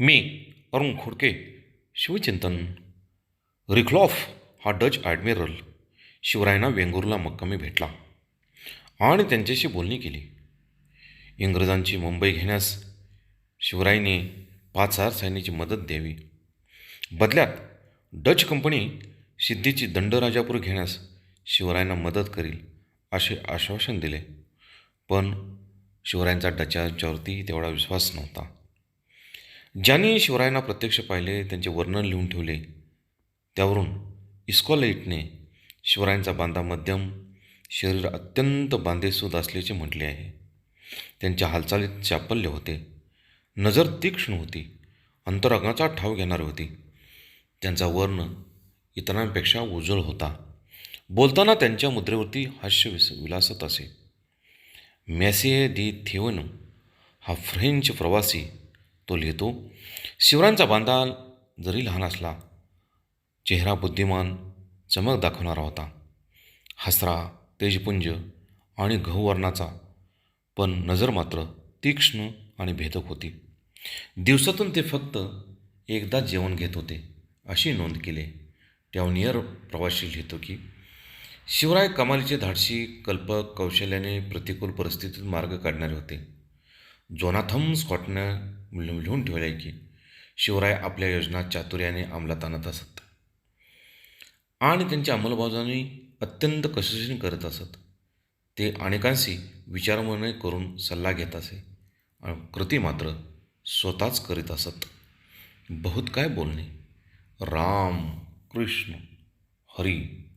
मी Arun Khodke Shivchintan. Rijcklof हा Dutch admiral शिवरायांना वेंगुर्ला मक्कामी भेटला आणि त्यांच्याशी बोलणी केली. इंग्रजांची मुंबई घेण्यास शिवरायांनी पाच हजार सैन्याची मदत द्यावी. बदल्यात डच कंपनी सिद्धीची दंडराजापूर घेण्यास शिवरायांना मदत करील असे आश्वासन दिले. पण शिवरायांचा डचांच्यावरती तेवढा विश्वास नव्हता. ज्यांनी शिवरायांना प्रत्यक्ष पाहिले त्यांचे वर्णन लिहून ठेवले. त्यावरून इस्कॉलाइटने शिवरायांचा बांधा मध्यम शरीर अत्यंत बांधेसूद असल्याचे म्हटले आहे. त्यांच्या हालचालीत चापल्य होते. नजर तीक्ष्ण होती. अंतरंगाचा ठाव घेणारी होती. त्यांचा वर्ण इतरांपेक्षा उजळ होता. बोलताना त्यांच्या मुद्रेवरती हास्य विस विलासत असे. मॅसिए दी थेवन हा फ्रेंच प्रवासी तो लिहितो शिवरायांचा बांधा जरी लहान असला चेहरा बुद्धिमान चमक दाखवणारा होता. हसरा तेजपुंज आणि गहूवर्णाचा पण नजर मात्र तीक्ष्ण आणि भेदक होती. दिवसातून ते फक्त एकदाच जेवण घेत होते अशी नोंद केली. नियर प्रवासी लिहितो की शिवराय कमालीचे धाडसी कल्पक कौशल्याने प्रतिकूल परिस्थितीत मार्ग काढणारे होते. जोनाथम स्कॉटनं लिहून ठेवले आहे की शिवराय आपल्या योजना चातुर्याने अंमलात आणत असत. आणि त्यांच्या अंमलबजावणी अत्यंत कसोशीने करत असत. ते अनेकांशी विचारमने करून सल्ला घेत असे. आणि कृती मात्र स्वतःच करीत असत. बहुत काय बोलणे. राम कृष्ण हरी